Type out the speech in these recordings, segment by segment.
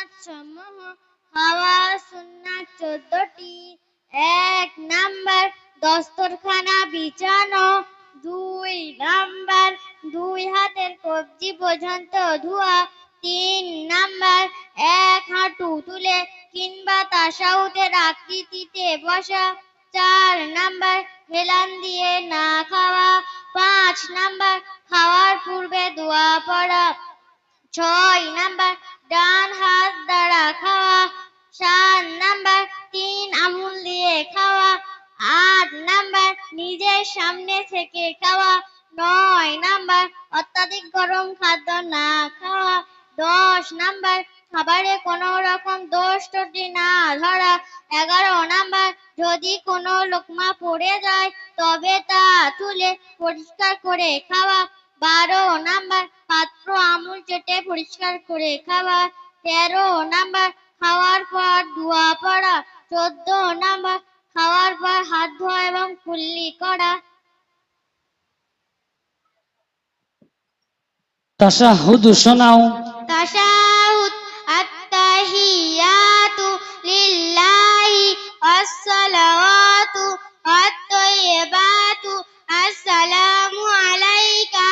সুন্নাত সমূহ খাওয়া সুন্নাত চোদ্দটি এক নাম্বার দস্তরখানা বিছানো দুই নাম্বার দুই হাতের কবজি পর্যন্ত ধোয়া তিন নাম্বার এক হাঁটু তুলে কিংবা তাসাউদের আকৃতিতে বসা চার নাম্বার হেলান দিয়ে না খাওয়া পাঁচ নাম্বার খাওয়ার পূর্বে দোয়া পড়া ছয় নাম্বার সামনে থেকে খাওয়া। নয় নাম্বার, অত্যাধিক গরম খাদ্য না খাওয়া। দশ নাম্বার, খাবারে কোনো রকম দোষ ত্রুটি না ধরা। এগারো নাম্বার, যদি কোনো লোকমা পড়ে যায়, তবে তা তুলে পরিষ্কার করে খাওয়া। বারো নাম্বার, পাত্র আমুল চেটে পরিষ্কার করে খাওয়া। তেরো নাম্বার, খাওয়ার পর ধোয়া পড়া। চোদ্দ নাম্বার খাওয়ার পর হাত ধোয়া এবং কুল্লি করা। তাশাহুদু শোনাও। তাশাহুদ আত্তাহিয়াতু লিল্লাহি আসসালাওয়াতু আত-তাইয়্যিবাতু আসসালামু আলাইকা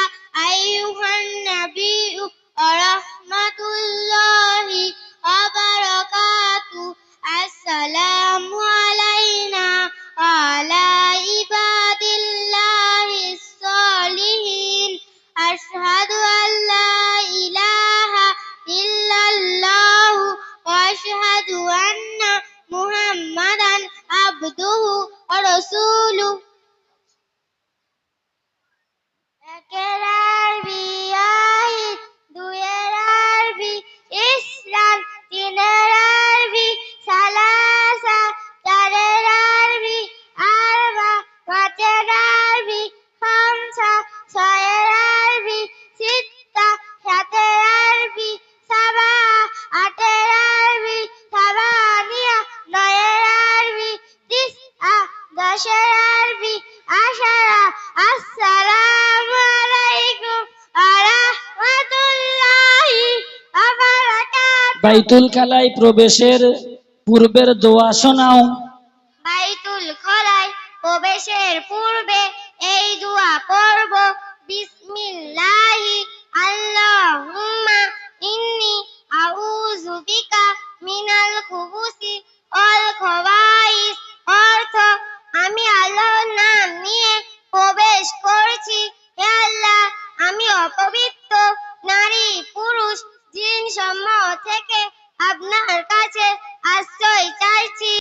আইয়ুহান নাবিয়্যু ওয়া أشهد أن محمدا عبده ورسوله বাইতুল খালায় প্রবেশের পূর্বের দোয়া শোনাও। বাইতুল খালায় প্রবেশের পূর্বে এই দোয়া পড়ব। বিসমিল্লাহি Take it.